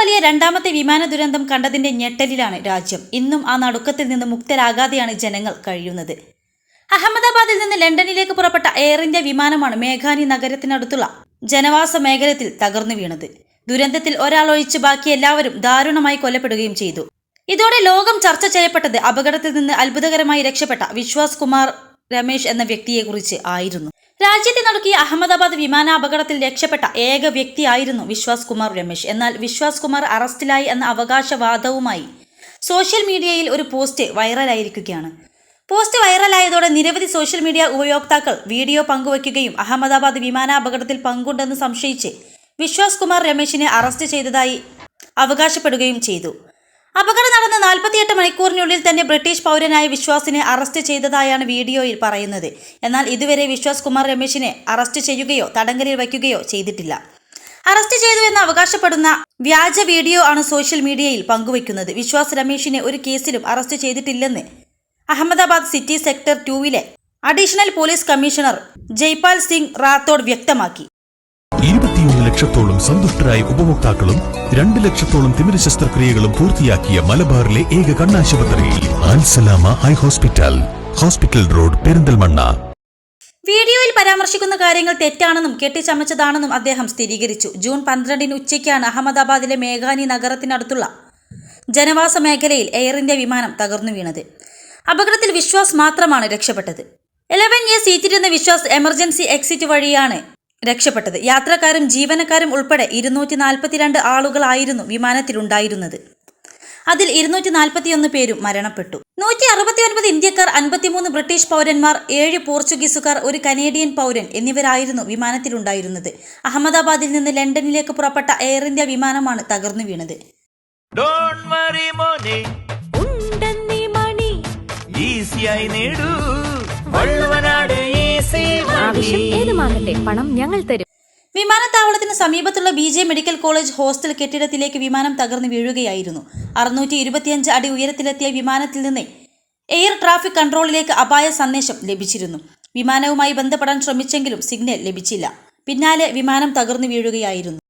വലിയ രണ്ടാമത്തെ വിമാന ദുരന്തം കണ്ടതിന്റെ ഞെട്ടലിലാണ് രാജ്യം. ഇന്നും ആ നടുക്കത്തിൽ നിന്ന് മുക്തരാകാതെയാണ് ജനങ്ങൾ കഴിയുന്നത്. അഹമ്മദാബാദിൽ നിന്ന് ലണ്ടനിലേക്ക് പുറപ്പെട്ട എയർ ഇന്ത്യ വിമാനമാണ് മേഘാനി നഗരത്തിനടുത്തുള്ള ജനവാസ മേഖലത്തിൽ തകർന്നു വീണത്. ദുരന്തത്തിൽ ഒരാൾ ഒഴിച്ച് ബാക്കി എല്ലാവരും ദാരുണമായി കൊല്ലപ്പെടുകയും ചെയ്തു. ഇതോടെ ലോകം ചർച്ച ചെയ്യപ്പെട്ടത് അപകടത്തിൽ നിന്ന് അത്ഭുതകരമായി രക്ഷപ്പെട്ട വിശ്വാസ് കുമാർ രമേശ് എന്ന വ്യക്തിയെക്കുറിച്ച് ആയിരുന്നു. രാജ്യത്തെ നടക്കിയ അഹമ്മദാബാദ് വിമാനാപകടത്തിൽ രക്ഷപ്പെട്ട ഏക വ്യക്തിയായിരുന്നു വിശ്വാസ് കുമാർ രമേശ്. എന്നാൽ വിശ്വാസ് കുമാർ അറസ്റ്റിലായി എന്ന അവകാശവാദവുമായി സോഷ്യൽ മീഡിയയിൽ ഒരു പോസ്റ്റ് വൈറലായിരിക്കുകയാണ്. പോസ്റ്റ് വൈറലായതോടെ നിരവധി സോഷ്യൽ മീഡിയ ഉപയോക്താക്കൾ വീഡിയോ പങ്കുവയ്ക്കുകയും അഹമ്മദാബാദ് വിമാനാപകടത്തിൽ പങ്കുണ്ടെന്ന് സംശയിച്ച് വിശ്വാസ് കുമാർ രമേശിനെ അറസ്റ്റ് ചെയ്തതായി അവകാശപ്പെടുകയും ചെയ്തു. അപകടം നടന്ന നാൽപ്പത്തിയെട്ട് മണിക്കൂറിനുള്ളിൽ തന്നെ ബ്രിട്ടീഷ് പൗരനായ വിശ്വാസിനെ അറസ്റ്റ് ചെയ്തതായാണ് വീഡിയോയിൽ പറയുന്നത്. എന്നാൽ ഇതുവരെ വിശ്വാസ് കുമാർ രമേശിനെ അറസ്റ്റ് ചെയ്യുകയോ തടങ്കലിൽ വയ്ക്കുകയോ ചെയ്തിട്ടില്ല. അറസ്റ്റ് ചെയ്തു എന്ന് അവകാശപ്പെടുന്ന വ്യാജ വീഡിയോ ആണ് സോഷ്യൽ മീഡിയയിൽ പങ്കുവയ്ക്കുന്നത്. വിശ്വാസ് രമേശിനെ ഒരു കേസിലും അറസ്റ്റ് ചെയ്തിട്ടില്ലെന്ന് Ahmedabad city sector ടൂവിലെ additional police commissioner Jaipal Singh Rathod വ്യക്തമാക്കി. ലക്ഷത്തോളം സന്തുഷ്ടരായ ഉപഭോക്താക്കളും രണ്ട് ലക്ഷത്തോളം തിമിര ശസ്ത്രക്രിയകളും പൂർത്തിയാക്കിയ മലബാറിലെ ഏക കണ്ണാശുപത്രി Alsalama eye hospital. Hospital road Perinthalmanna. വീഡിയോയിൽ പരാമർശിക്കുന്ന കാര്യങ്ങൾ തെറ്റാണെന്നും കെട്ടിച്ചമച്ചതാണെന്നും അദ്ദേഹം സ്ഥിരീകരിച്ചു. ജൂൺ പന്ത്രണ്ടിന് ഉച്ചയ്ക്കാണ് അഹമ്മദാബാദിലെ മേഘാനി നഗരത്തിനടുത്തുള്ള ജനവാസ മേഖലയിൽ എയർ ഇന്ത്യ വിമാനം തകർന്നു വീണത്. അപകടത്തിൽ വിശ്വാസ് മാത്രമാണ് രക്ഷപ്പെട്ടത്. ഇലവൻ എ സീറ്റിരുന്ന വിശ്വാസ് എമർജൻസി എക്സിറ്റ് വഴിയാണ് രക്ഷപ്പെട്ടത്. യാത്രക്കാരും ജീവനക്കാരും ഉൾപ്പെടെ ഇരുന്നൂറ്റി നാൽപ്പത്തിരണ്ട് ആളുകളായിരുന്നു വിമാനത്തിലുണ്ടായിരുന്നത്. അതിൽ ഇരുന്നൂറ്റി നാൽപ്പത്തിയൊന്ന് പേരും മരണപ്പെട്ടു. നൂറ്റി അറുപത്തിയൊൻപത് ഇന്ത്യക്കാർ അൻപത്തിമൂന്ന് ബ്രിട്ടീഷ് പൗരന്മാർ ഏഴ് പോർച്ചുഗീസുകാർ ഒരു കനേഡിയൻ പൗരൻ എന്നിവരായിരുന്നു വിമാനത്തിലുണ്ടായിരുന്നത്. അഹമ്മദാബാദിൽ നിന്ന് ലണ്ടനിലേക്ക് പുറപ്പെട്ട എയർ ഇന്ത്യ വിമാനമാണ് തകർന്നു വീണത്. ഡോണ്ട് വറി മോനെ. ഉണ്ടെന്നീ മണി. ഈസിയായി നേടൂ. പണം ഞങ്ങൾ തരും. വിമാനത്താവളത്തിന് സമീപത്തുള്ള B J medical college hostel കെട്ടിടത്തിലേക്ക് വിമാനം തകർന്ന് വീഴുകയായിരുന്നു. അറുന്നൂറ്റി ഇരുപത്തിയഞ്ച് അടി ഉയരത്തിലെത്തിയ വിമാനത്തിൽ നിന്ന് എയർ ട്രാഫിക് കൺട്രോളിലേക്ക് അപായ സന്ദേശം ലഭിച്ചിരുന്നു. വിമാനവുമായി ബന്ധപ്പെടാൻ ശ്രമിച്ചെങ്കിലും സിഗ്നൽ ലഭിച്ചില്ല. പിന്നാലെ വിമാനം തകർന്നു വീഴുകയായിരുന്നു.